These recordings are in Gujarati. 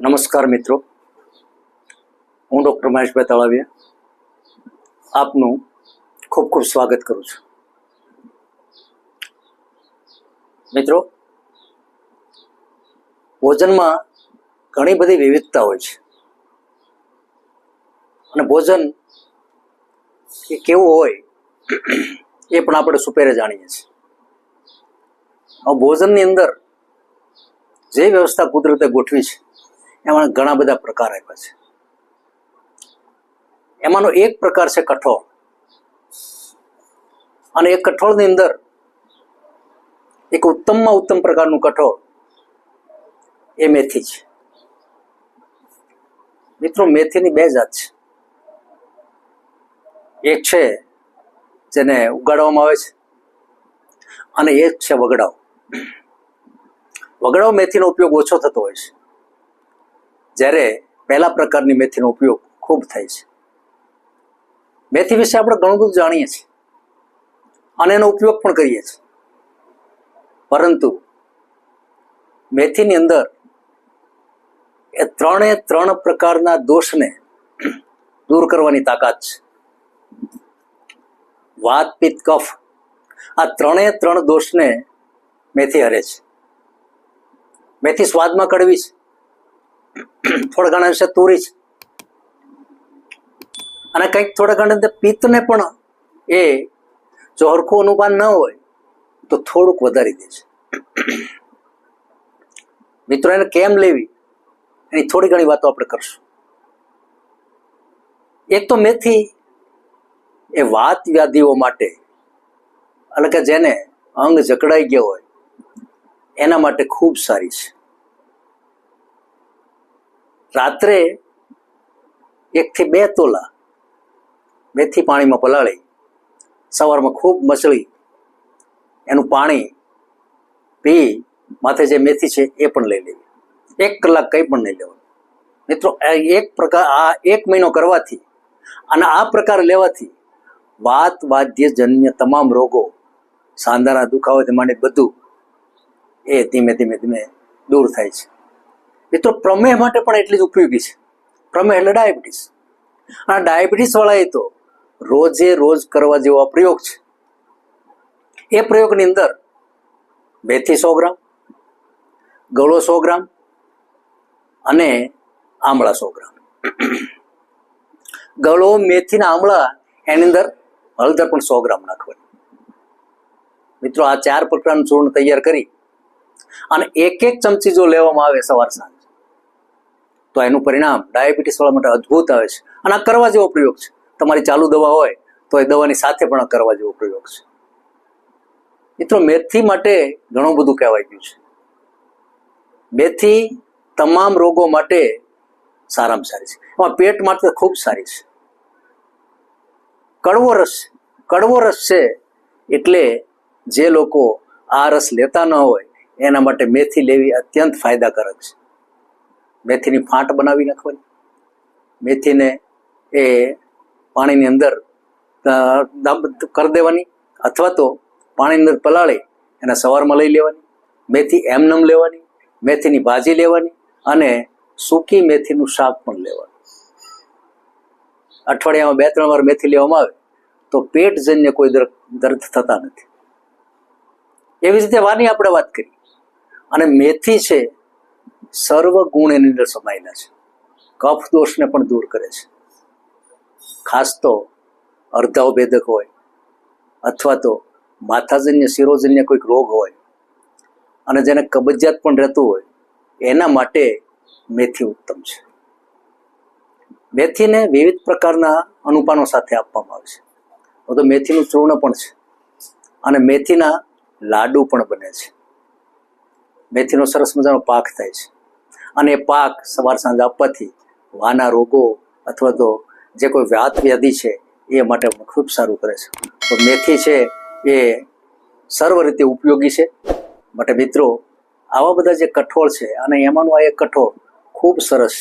નમસ્કાર મિત્રો. હું ડૉક્ટર મહેશભાઈ તળાવિયા આપનું ખૂબ ખૂબ સ્વાગત કરું છું. મિત્રો, ભોજનમાં ઘણી બધી વિવિધતા હોય છે. અને ભોજન એ કેવું હોય એ પણ આપણે સુપેરે જાણીએ છીએ. ભોજનની અંદર જે વ્યવસ્થા કુદરતે ગોઠવી છે એમાં ઘણા બધા પ્રકાર આપ્યા છે. એમાંનો એક પ્રકાર છે કઠોળ. અને એ કઠોળની અંદર એક ઉત્તમમાં ઉત્તમ પ્રકારનું કઠોળ એ મેથી છે. મિત્રો, મેથીની બે જાત છે. એક છે જેને ઉગાડવામાં આવે છે અને એક છે વગડાવ વગડાવ મેથીનો ઉપયોગ ઓછો થતો હોય છે. જ્યારે પહેલા પ્રકારની મેથીનો ઉપયોગ ખૂબ થાય છે. મેથી વિશે આપણે ઘણું બધું જાણીએ છીએ અને એનો ઉપયોગ પણ કરીએ છીએ. પરંતુ મેથીની અંદર એ ત્રણે ત્રણ પ્રકારના દોષને દૂર કરવાની તાકાત છે. વાત, પિત્ત, કફ આ ત્રણે ત્રણ દોષને મેથી હરે છે. મેથી સ્વાદમાં કડવી છે. થોડા ઘણા અંશે તુરી છે. અને કંઈક થોડા ઘણા પિત્તને પણ એ જો હરખું અનુમાન ન હોય, તો થોડુંક વધારી દે છે. મિત્રો, એને કેમ લેવી? એની થોડી ઘણી વાતો આપણે કરશું. એક તો મેથી એ વાત વ્યાધિઓ માટે, એટલે કે જેને અંગ જકડાઈ ગયો હોય, એના માટે ખૂબ સારી છે. રાત્રે એકથી બે તોલા મેથી પાણીમાં પલાળી, સવારમાં ખૂબ મસળી, એનું પાણી પી, માથે જે મેથી છે એ પણ લઈ લેવી. એક કલાક કંઈ પણ નહીં લેવાનું. મિત્રો એક પ્રકાર, આ એક મહિનો કરવાથી અને આ પ્રકાર લેવાથી વાત વાદ્યજન્ય તમામ રોગો, સાંધાના દુખાવાથી માંડી બધું એ ધીમે ધીમે ધીમે દૂર થાય છે. મિત્રો પ્રમેહ માટે પણ એટલી જ ઉપયોગી છે. પ્રમેહ એટલે ડાયાબિટીસ આ ડાયાબિટીસ વાળાએ તો રોજે રોજ કરવા જેવો આ પ્રયોગ છે. એ પ્રયોગની અંદર મેથી સો ગ્રામ, ગળો સો ગ્રામ અને આમળા સો ગ્રામ. ગળો મેથીના આમળા એની અંદર હળદર પણ સો ગ્રામ નાખવાની. મિત્રો, આ ચાર પ્રકારનું ચૂર્ણ તૈયાર કરી અને એક એક ચમચી જો લેવામાં આવે સવાર સાંજ તો એનું પરિણામ ડાયાબિટીસ વાળા માટે અદ્ભુત આવે છે. અને આ કરવા જેવો પ્રયોગ છે. તમારી ચાલુ દવા હોય, તો એ દવાની સાથે પણ કરવા જેવો પ્રયોગ છે. મિત્રો, મેથી માટે ઘણું બધું કહેવાય ગયું છે. મેથી તમામ રોગો માટે સારામાં સારી છે. એમાં પેટ માટે ખૂબ સારી છે. કડવો રસ કડવો રસ છે એટલે જે લોકો આ રસ લેતા ન હોય, એના માટે મેથી લેવી અત્યંત ફાયદાકારક છે. મેથીની ફાંટ બનાવી નાખવાની. મેથીને એ પાણીની અંદર કરી દેવાની અથવા તો પાણીની અંદર પલાળી એને સવારમાં લઈ લેવાની. મેથી એમનમ લેવાની, મેથીની ભાજી લેવાની અને સૂકી મેથીનું શાક પણ લેવાનું. અઠવાડિયામાં બે ત્રણ વાર મેથી લેવામાં આવે તો પેટજન્ય કોઈ દર- દર્દ થતા નથી. એવી રીતે વાની આપણે વાત કરી. અને મેથી છે સર્વ ગુણ એની અંદર સમાયેલા છે. કફ દોષને પણ દૂર કરે છે. ખાસ તો અર્ધાવભેદક હોય અથવા તો માથાજન્ય, શિરોજન્ય કોઈક રોગ હોય અને જેને કબજિયાત પણ રહેતું હોય, એના માટે મેથી ઉત્તમ છે. મેથીને વિવિધ પ્રકારના અનુપાનો સાથે આપવામાં આવે છે. તો મેથીનું ચૂર્ણ પણ છે અને મેથીના લાડુ પણ બને છે. મેથીનો સરસ મજાનો પાક થાય છે. અને પાક સવાર સાંજ આપવાથી વાના રોગો અથવા તો જે કોઈ વ્યાત વ્યાધિ છે, એ માટે ખૂબ સારું કરે છે. તો મેથી છે, એ સર્વ રીતે ઉપયોગી છે. માટે મિત્રો, આવા બધા જે કઠોળ છે, અને એમાંનું આ એક કઠોળ ખૂબ સરસ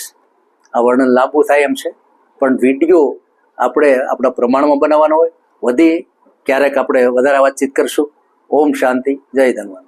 આ વર્ણન લાંબુ થાય એમ છે. પણ વીડિયો આપણે આપણા પ્રમાણમાં બનાવવાનો હોય, વધી ક્યારેક આપણે વધારે વાતચીત કરશું. ઓમ શાંતિ, જય ધન્વંત